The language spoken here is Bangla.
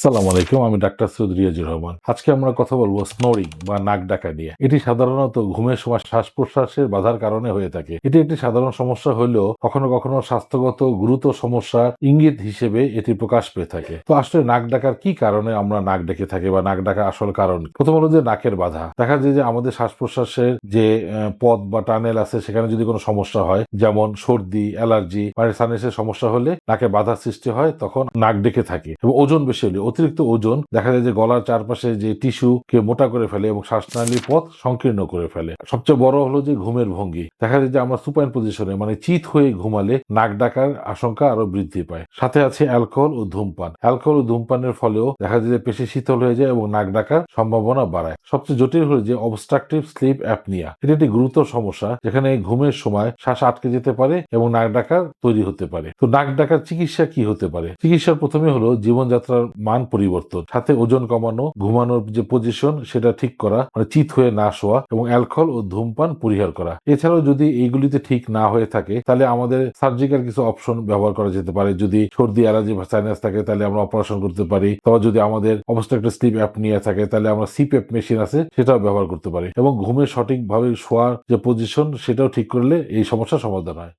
আসসালামু আলাইকুম, আমি ডাক্তার সৈয়দ রিয়াজুর রহমান। আজকে আমরা কথা বলব স্নোরিং বা নাক ডাকা নিয়ে। এটি সাধারণত ঘুমের সময় শ্বাস প্রশ্বাসের বাধার কারণে হয়ে থাকে। এটি একটি সাধারণ সমস্যা হলেও কখনো কখনো স্বাস্থ্যগত গুরুতর সমস্যা ইঙ্গিত হিসেবে এটি প্রকাশ পেয়ে থাকে। তো আসলে নাক ডাকার কি কারণে আমরা নাক ডেকে থাকি বা নাক ডাকা আসল কারণ প্রথম হলো যে নাকের বাধা। দেখা যায় যে আমাদের শ্বাস প্রশ্বাসের যে পথ বা টানেল আছে, সেখানে যদি কোনো সমস্যা হয়, যেমন সর্দি, অ্যালার্জি সাইনাসের সমস্যা হলে নাকে বাধার সৃষ্টি হয়, তখন নাক ডেকে থাকে। এবং ওজন বেশি হলে অতিরিক্ত ওজন, দেখা যায় যে গলার চারপাশে যে টিস্যু কে মোটা করে ফেলে এবং শ্বাসনালীর পথ সংকীর্ণ করে ফেলে। সবচেয়ে বড় হলো যে ঘুমের ভঙ্গি। দেখা যায় যে আমরা সুপাইন পজিশনে মানে চিত হয়ে ঘুমালে নাক ডাকার আশঙ্কা আরও বৃদ্ধি পায়। সাথে আছে অ্যালকোহল ও ধূমপান। অ্যালকোহল ও ধূমপানের ফলেও দেখা যায় যে পেশি শীতল হয়ে যায় এবং নাক ডাকার সম্ভাবনা বাড়ায়। সবচেয়ে জটিল হলো যে অবস্ট্রাকটিভ স্লিপ অ্যাপনিয়া এটি একটি গুরুতর সমস্যা, যেখানে ঘুমের সময় শ্বাস আটকে যেতে পারে এবং নাক ডাকার তৈরি হতে পারে। তো নাক ডাকার চিকিৎসা কি হতে পারে? চিকিৎসার প্রথমে হলো জীবনযাত্রার মান পরিবর্তন। সাথে ওজন কমানো, ঘুমানোর যে পজিশন সেটা ঠিক করা মানে চিত হয়ে না শোয়া এবং অ্যালকোহল ও ধূমপান পরিহার করা। এছাড়াও যদি এইগুলিতে ঠিক না হয়ে থাকে, তাহলে আমাদের সার্জিক্যাল কিছু অপশন ব্যবহার করা যেতে পারে। যদি সর্দি অ্যালার্জি বা সাইনাস থাকে, তাহলে আমরা অপারেশন করতে পারি। তবে যদি আমাদের অবস্ট্রাকটিভ স্লিপ অ্যাপনিয়া থাকে, তাহলে আমরা সিপেপ মেশিন আছে, সেটাও ব্যবহার করতে পারি। এবং ঘুমের সঠিকভাবে শোয়ার যে পজিশন সেটাও ঠিক করলে এই সমস্যার সমাধান হয়।